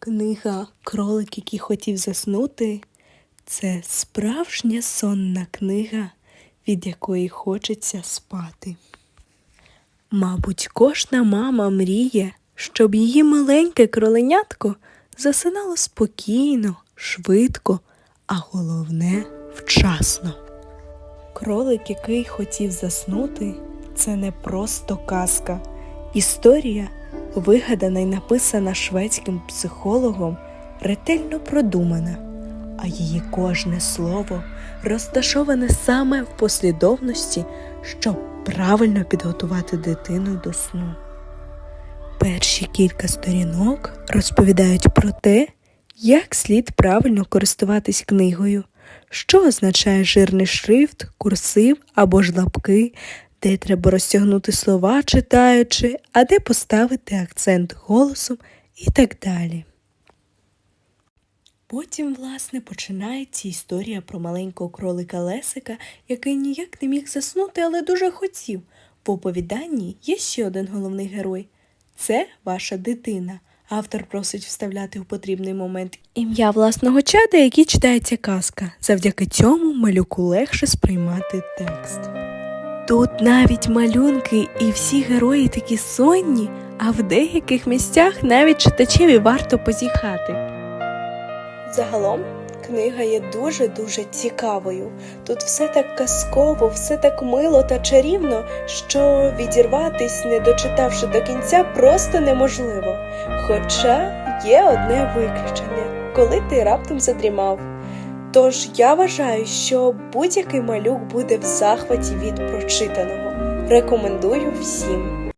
Книга Кролик, який хотів заснути, це справжня сонна книга, від якої хочеться спати. Мабуть, кожна мама мріє, щоб її маленьке кроленятко засинало спокійно, швидко, а головне вчасно. Кролик, який хотів заснути, це не просто казка. Історія, вигадана і написана шведським психологом, ретельно продумана, а її кожне слово розташоване саме в послідовності, щоб правильно підготувати дитину до сну. Перші кілька сторінок розповідають про те, як слід правильно користуватись книгою, що означає жирний шрифт, курсив або ж лапки, де треба розтягнути слова читаючи, а де поставити акцент голосом і так далі. Потім, власне, починається історія про маленького кролика Лесика, який ніяк не міг заснути, але дуже хотів. В оповіданні є ще один головний герой це ваша дитина. Автор просить вставляти у потрібний момент ім'я власного чада, який читається казка. Завдяки цьому малюку легше сприймати текст. Тут навіть малюнки і всі герої такі сонні, а в деяких місцях навіть читачеві варто позіхати. Загалом книга є дуже-дуже цікавою. Тут все так казково, все так мило та чарівно, що відірватись, не дочитавши до кінця, просто неможливо. Хоча є одне виключення, коли ти раптом задрімав. Тож я вважаю, що будь-який малюк буде в захваті від прочитаного. Рекомендую всім.